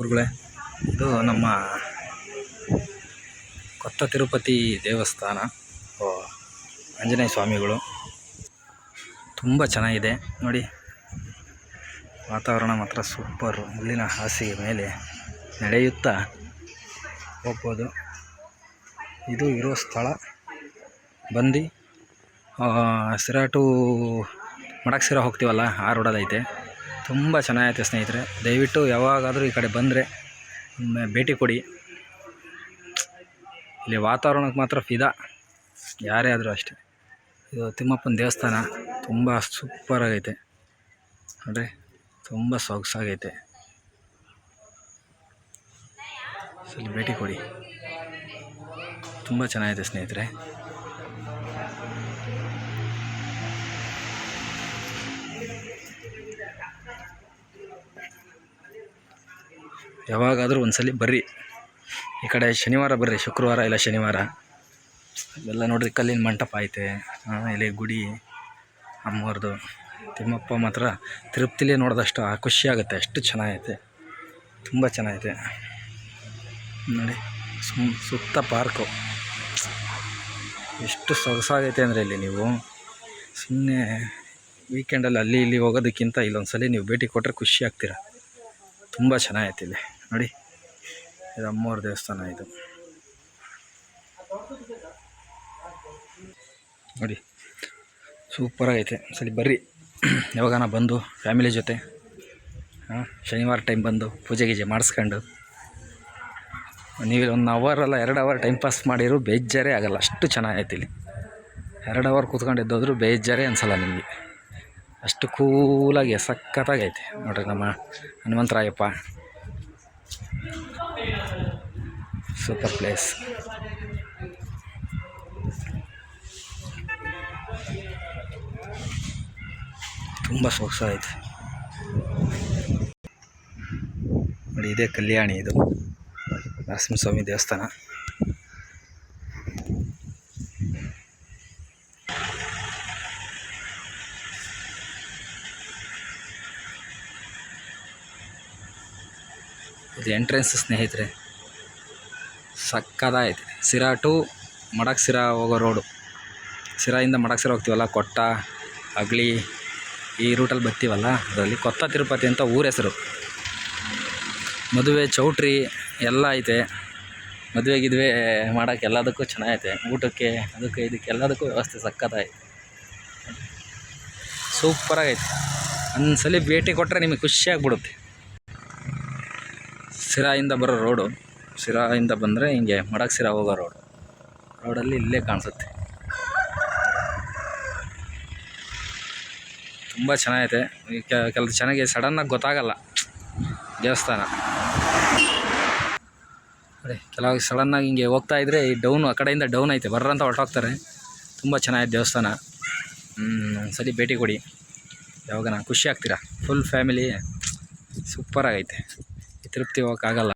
ಗುರುಗಳೇ, ಇದು ನಮ್ಮ ಕೊತ್ತ ತಿರುಪತಿ ದೇವಸ್ಥಾನ. ಆಂಜನೇಯ ಸ್ವಾಮಿಗಳು. ತುಂಬ ಚೆನ್ನಾಗಿದೆ. ನೋಡಿ, ವಾತಾವರಣ ಮಾತ್ರ ಸೂಪರು. ಇಲ್ಲಿನ ಹಾಸಿಗೆ ಮೇಲೆ ನಡೆಯುತ್ತಾ ಹೋಗ್ಬೋದು. ಇದು ಇರೋ ಸ್ಥಳ. ಬಂದು ಸಿರಾಟು, ಮಡಕ್ಸಿರ ಹೋಗ್ತೀವಲ್ಲ, ಆ ರೋಡಲ್ಲಿ ಐತೆ. ತುಂಬ ಚೆನ್ನಾಗೈತೆ ಸ್ನೇಹಿತರೆ. ದಯವಿಟ್ಟು ಯಾವಾಗಾದರೂ ಈ ಕಡೆ ಬಂದರೆ ಭೇಟಿ ಕೊಡಿ. ಇಲ್ಲಿ ವಾತಾವರಣಕ್ಕೆ ಮಾತ್ರ ಫಿದಾ. ಯಾರೇ ಆದರೂ ಅಷ್ಟೇ. ಇದು ತಿಮ್ಮಪ್ಪನ ದೇವಸ್ಥಾನ. ತುಂಬ ಸೂಪರಾಗೈತೆ. ನೋಡ್ರಿ, ತುಂಬ ಸೊಗಸಾಗೈತೆ. ಇಲ್ಲಿ ಭೇಟಿ ಕೊಡಿ. ತುಂಬ ಚೆನ್ನಾಗಿದೆ ಸ್ನೇಹಿತರೆ. ಯಾವಾಗಾದರೂ ಒಂದ್ಸಲಿ ಬರ್ರಿ. ಈ ಕಡೆ ಶನಿವಾರ ಬರ್ರಿ, ಶುಕ್ರವಾರ ಇಲ್ಲ ಶನಿವಾರ. ಎಲ್ಲ ನೋಡ್ರಿ ಕಲ್ಲಿನ ಮಂಟಪ ಐತೆ ಇಲ್ಲಿ ಗುಡಿ ಅಮ್ಮವ್ರದ್ದು ತಿಮ್ಮಪ್ಪ ಮಾತ್ರ ತಿರುಪ್ತಿಲಿ ನೋಡಿದಷ್ಟು ಖುಷಿ ಆಗುತ್ತೆ, ಅಷ್ಟು ಚೆನ್ನಾಗೈತೆ. ತುಂಬ ಚೆನ್ನಾಗೈತೆ. ನೋಡಿ, ಸುಮ್ ಸುತ್ತ ಪಾರ್ಕು. ಎಷ್ಟು ಸೊಗಸಾಗೈತೆ ಅಂದರೆ ಇಲ್ಲಿ ನೀವು. ಸುಮ್ಮನೆ ವೀಕೆಂಡಲ್ಲಿ ಅಲ್ಲಿ ಇಲ್ಲಿ ಹೋಗೋದಕ್ಕಿಂತ ಇಲ್ಲೊಂದು ಸಲ ನೀವು ಭೇಟಿ ಕೊಟ್ಟರೆ ಖುಷಿ ಆಗ್ತೀರ. ತುಂಬ ಚೆನ್ನಾಗೈತೆ ಇಲ್ಲಿ. ನೋಡಿ, ಇದು ಅಮ್ಮವ್ರ ದೇವಸ್ಥಾನ ಇದು. ನೋಡಿ ಸೂಪರಾಗೈತೆ ಸರಿ, ಬರ್ರಿ. ಯಾವಾಗಾನ ಬಂದು ಫ್ಯಾಮಿಲಿ ಜೊತೆ, ಹಾಂ, ಶನಿವಾರ ಟೈಮ್ ಬಂದು ಪೂಜೆ ಗೀಜೆ ಮಾಡಿಸ್ಕೊಂಡು ನೀವು ಒಂದು ಅವರ್ ಅಲ್ಲ, ಎರಡು ಅವರ್ ಟೈಮ್ ಪಾಸ್ ಮಾಡಿರೋ ಬೇಜಾರೇ ಆಗಲ್ಲ. ಅಷ್ಟು ಚೆನ್ನಾಗೈತೆ ಇಲ್ಲಿ. ಎರಡು ಅವರ್ ಕೂತ್ಕೊಂಡು ಎದ್ದೋದ್ರೂ ಬೇಜಾರೇ ಅನ್ಸಲ್ಲ ನಿಮಗೆ. ಅಷ್ಟು ಕೂಲಾಗಿ ಸಖತ್ತಾಗೈತೆ. ನೋಡ್ರಿ ನಮ್ಮ ಹನುಮಂತರಾಯಪ್ಪ. ಸೂಪರ್ ಪ್ಲೇಸ್ ತುಂಬ ಸೊಗಸಾಯಿತು ನೋಡಿ ಇದೇ ಕಲ್ಯಾಣಿ ಇದು. ನರಸಿಂಹಸ್ವಾಮಿ ದೇವಸ್ಥಾನ. ಇದು ಎಂಟ್ರೆನ್ಸ್ ಸ್ನೇಹಿತರೆ. ಸಕ್ಕದಾಗೈತೆ ಸಿರಾ ಟು ಮಡಕ್ಸಿರಾ ಹೋಗೋ ರೋಡು ಸಿರಾಯಿಂದ ಮಡಕ್ಸಿರ ಹೋಗ್ತೀವಲ್ಲ, ಕೊಟ್ಟ, ಅಗ್ಲಿ, ಈ ರೂಟಲ್ಲಿ ಬರ್ತೀವಲ್ಲ, ಅದರಲ್ಲಿ ಕೊತ್ತ ತಿರುಪತಿ ಅಂತ ಊರ ಹೆಸರು. ಮದುವೆ ಚೌಟ್ರಿ ಎಲ್ಲ ಐತೆ. ಮದುವೆ ಗಿದ್ವೆ ಮಾಡೋಕ್ಕೆ ಎಲ್ಲದಕ್ಕೂ ಚೆನ್ನಾಗೈತೆ. ಊಟಕ್ಕೆ, ಅದಕ್ಕೆ ಇದಕ್ಕೆ ಎಲ್ಲದಕ್ಕೂ ವ್ಯವಸ್ಥೆ ಸಕ್ಕತ್ತಾಗೈತೆ ಸೂಪರಾಗೈತೆ. ಒಂದ್ಸಲಿ ಭೇಟಿ ಕೊಟ್ಟರೆ ನಿಮಗೆ ಖುಷಿ ಸಿರಾಯಿಂದ ಬರೋ ರೋಡು, ಶಿರಾಯಿಂದ ಬಂದರೆ ಹಿಂಗೆ ಮಡಕ್ಸಿರ ಹೋಗೋ ರೋಡು. ರೋಡಲ್ಲಿ ಇಲ್ಲೇ ಕಾಣಿಸುತ್ತೆ. ತುಂಬ ಚೆನ್ನಾಗೈತೆ. ಕೆಲವು ಚೆನ್ನಾಗಿ ಸಡನ್ನಾಗಿ ಗೊತ್ತಾಗಲ್ಲ ದೇವಸ್ಥಾನ. ಅದೇ ಕೆಲವಾಗ ಸಡನ್ನಾಗಿ ಹಿಂಗೆ ಹೋಗ್ತಾ ಇದ್ದರೆ ಈ ಡೌನ್, ಆ ಕಡೆಯಿಂದ ಡೌನ್ ಐತೆ, ಬರ್ರಂತ ಹೊರಟೋಗ್ತಾರೆ. ತುಂಬ ಚೆನ್ನಾಗಿದೆ ದೇವಸ್ಥಾನ. ಒಂದ್ಸಲಿ ಭೇಟಿ ಕೊಡಿ. ಯಾವಾಗ ಖುಷಿ ಆಗ್ತೀರಾ? ಫುಲ್ ಫ್ಯಾಮಿಲಿ ಸೂಪರಾಗೈತೆ ಈ ತಿರುಪ್ತಿ ಹೋಗೋಕ್ಕಾಗಲ್ಲ